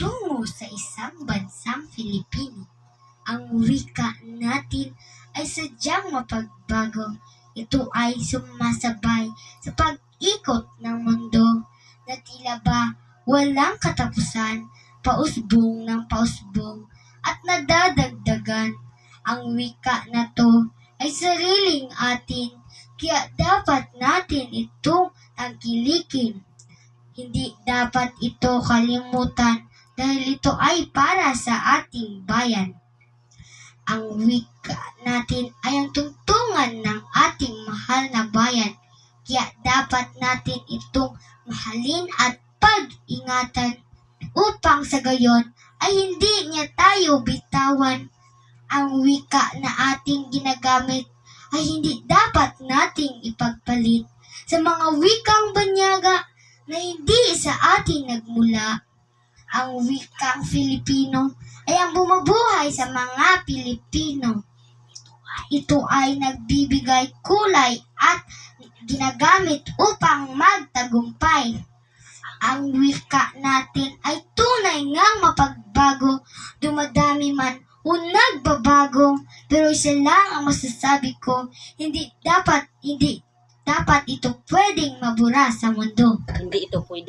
tungo sa isang bansang Filipino. Ang wika natin ay sadyang mapagbago. Ito ay sumasabay sa pag-ikot ng mundo na tila ba walang katapusan, pausbong ng pausbong at nadadagdagan. Ang wika na to ay sariling atin, kaya dapat natin itong tangkilikin. Hindi dapat ito kalimutan dahil ito ay para sa ating bayan. Ang wika natin ay ang tungtungan ng ating mahal na bayan. Kaya dapat natin itong mahalin at pag-ingatan upang sa gayon ay hindi niya tayo bitawan. Ang wika na ating ginagamit ay hindi dapat nating ipagpalit sa mga wikang banyaga na hindi sa atin nagmula. Ang wikang Filipino ay ang bumubuhay sa mga Pilipino. Ito ay nagbibigay kulay at ginagamit upang magtagumpay. Ang wika natin ay tunay ngang mapagbago, dumadami man o nagbabago. Pero isa lang ang masasabi ko, hindi dapat, hindi dapat ito pwedeng mabura sa mundo. Hindi ito pwede